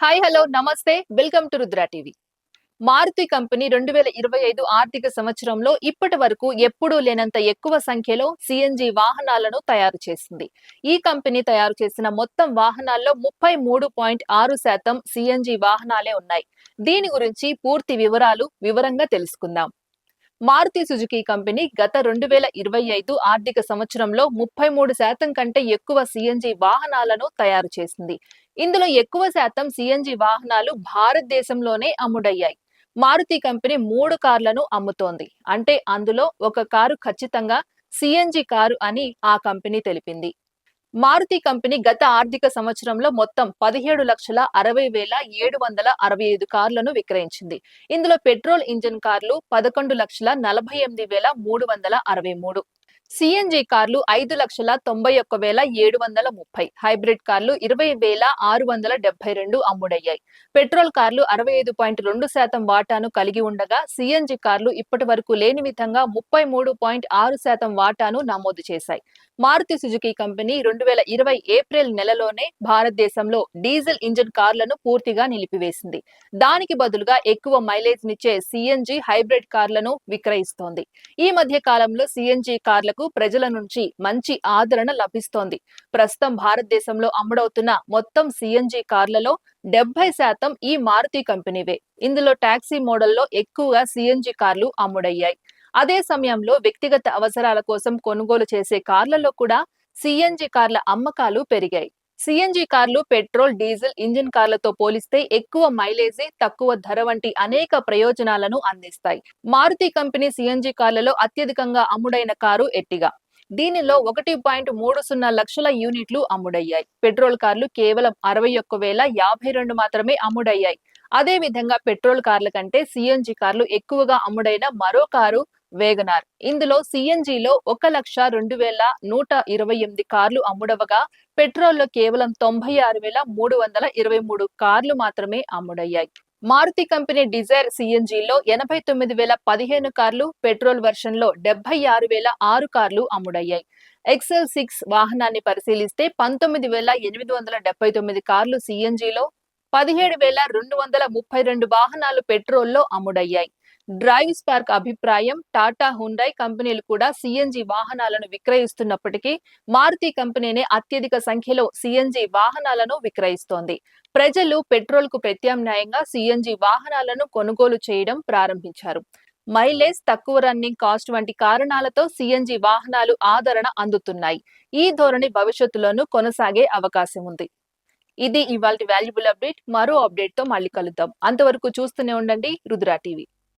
Hi hello నమస్తే. Welcome to Rudra TV Maruti company రెండు వేల ఇరవై ఐదు ఆర్థిక సంవత్సరంలో ఇప్పటి వరకు ఎప్పుడూ లేనంత ఎక్కువ సంఖ్యలో సిఎన్జి వాహనాలను తయారు చేసింది. ఈ కంపెనీ తయారు చేసిన మొత్తం వాహనాల్లో ముప్పై మూడు పాయింట్ ఆరు శాతం సిఎన్జి వాహనాలే ఉన్నాయి. దీని గురించి పూర్తి వివరాలు వివరంగా తెలుసుకుందాం. మారుతి సుజుకి కంపెనీ గత రెండు వేల ఇరవై ఐదు ఆర్థిక సంవత్సరంలో ముప్పై మూడు శాతం కంటే ఎక్కువ సిఎన్జి వాహనాలను తయారు చేసింది. ఇందులో ఎక్కువ శాతం సిఎన్జి వాహనాలు భారతదేశంలోనే అమ్ముడయ్యాయి. మారుతి కంపెనీ మూడు కార్లను అమ్ముతోంది. అంటే అందులో ఒక కారు ఖచ్చితంగా సిఎన్జి కారు అని ఆ కంపెనీ తెలిపింది. మారుతి కంపెనీ గత ఆర్థిక సంవత్సరంలో మొత్తం పదిహేడు లక్షల అరవై వేల ఏడు వందల అరవై ఐదు కార్లను విక్రయించింది. ఇందులో పెట్రోల్ ఇంజిన్ కార్లు పదకొండు లక్షల నలభై ఎనిమిది వేల మూడు వందల అరవై మూడు. సిఎన్జి కార్లు ఐదు లక్షల తొంభై ఒక్క వేల ఏడు వందల ముప్పై హైబ్రిడ్ కార్లు ఇరవై వేల ఆరు వందల డెబ్బై రెండు అమ్ముడయ్యాయి. పెట్రోల్ కార్లు అరవై ఐదు పాయింట్ రెండు శాతం వాటాను కలిగి ఉండగా సిఎన్జి కార్లు ఇప్పటి వరకు లేని విధంగా ముప్పై మూడు పాయింట్ ఆరు శాతం వాటాను నమోదు చేశాయి. మారుతి సుజుకి కంపెనీ రెండు వేల ఇరవై ఏప్రిల్ నెలలోనే భారతదేశంలో డీజిల్ ఇంజిన్ కార్లను పూర్తిగా నిలిపివేసింది. దానికి బదులుగా ఎక్కువ మైలేజ్ నిచ్చే సిఎన్జి హైబ్రిడ్ కార్లను విక్రయిస్తోంది. ఈ మధ్య కాలంలో సిఎన్జి కార్లకు ప్రజల నుంచి మంచి ఆదరణ లభిస్తోంది. ప్రస్తుతం భారతదేశంలో అమ్ముడవుతున్న మొత్తం సిఎన్జి కార్లలో డెబ్బై శాతం ఈ మారుతి కంపెనీవే. ఇందులో టాక్సీ మోడల్లో ఎక్కువగా సిఎన్జి కార్లు అమ్ముడయ్యాయి. అదే సమయంలో వ్యక్తిగత అవసరాల కోసం కొనుగోలు చేసే కార్లలో కూడా సిఎన్జి కార్ల అమ్మకాలు పెరిగాయి. సిఎన్జి కార్లు పెట్రోల్ డీజిల్ ఇంజిన్ కార్లతో పోలిస్తే ఎక్కువ మైలేజీ తక్కువ ధర వంటి అనేక ప్రయోజనాలను అందిస్తాయి. మారుతి కంపెనీ సిఎన్జి కార్లలో అత్యధికంగా అమ్ముడైన కారు ఎట్టిగా? దీనిలో ఒకటి పాయింట్ మూడు సున్నా లక్షల యూనిట్లు అమ్ముడయ్యాయి. పెట్రోల్ కార్లు కేవలం అరవై ఒక్క వేల యాభై రెండు మాత్రమే అమ్ముడయ్యాయి. అదే విధంగా పెట్రోల్ కార్ల కంటే సిఎన్జి కార్లు ఎక్కువగా అమ్ముడైన మరో కారు వేగనార్. ఇందులో సిఎన్జిలో ఒక లక్ష రెండు వేల నూట ఇరవై ఎనిమిది కార్లు అమ్ముడవగా పెట్రోల్లో కేవలం తొంభై ఆరు వేల మూడు వందల ఇరవై మూడు కార్లు మాత్రమే అమ్ముడయ్యాయి. మారుతి కంపెనీ డిజైర్ సిఎన్జిలో ఎనభై తొమ్మిది వేల పదిహేను కార్లు పెట్రోల్ వెర్షన్లో డెబ్బై ఆరు వేల ఆరు కార్లు అమ్ముడయ్యాయి. ఎక్సెల్ సిక్స్ వాహనాన్ని పరిశీలిస్తే పంతొమ్మిది వేల ఎనిమిది వందల డెబ్బై తొమ్మిది కార్లు సిఎన్జిలో పదిహేడు వేల రెండు వందల ముప్పై రెండు వాహనాలు పెట్రోల్లో అమ్ముడయ్యాయి. డ్రైవ్ స్పార్క్ అభిప్రాయం టాటా హుండై కంపెనీలు కూడా సిఎన్జి వాహనాలను విక్రయిస్తున్నప్పటికీ మారుతి కంపెనీనే అత్యధిక సంఖ్యలో సిఎన్జి వాహనాలను విక్రయిస్తోంది. ప్రజలు పెట్రోల్కు ప్రత్యామ్నాయంగా సిఎన్జి వాహనాలను కొనుగోలు చేయడం ప్రారంభించారు. మైలేజ్ తక్కువ రన్నింగ్ కాస్ట్ వంటి కారణాలతో సిఎన్జి వాహనాలు ఆదరణ అందుతున్నాయి. ఈ ధోరణి భవిష్యత్తులోనూ కొనసాగే అవకాశం ఉంది. ఇది ఇవాళ వాల్యుబుల్ అప్డేట్. మరో అప్డేట్తో మళ్ళీ కలుద్దాం. అంతవరకు చూస్తూనే ఉండండి. రుద్రా టీవీ.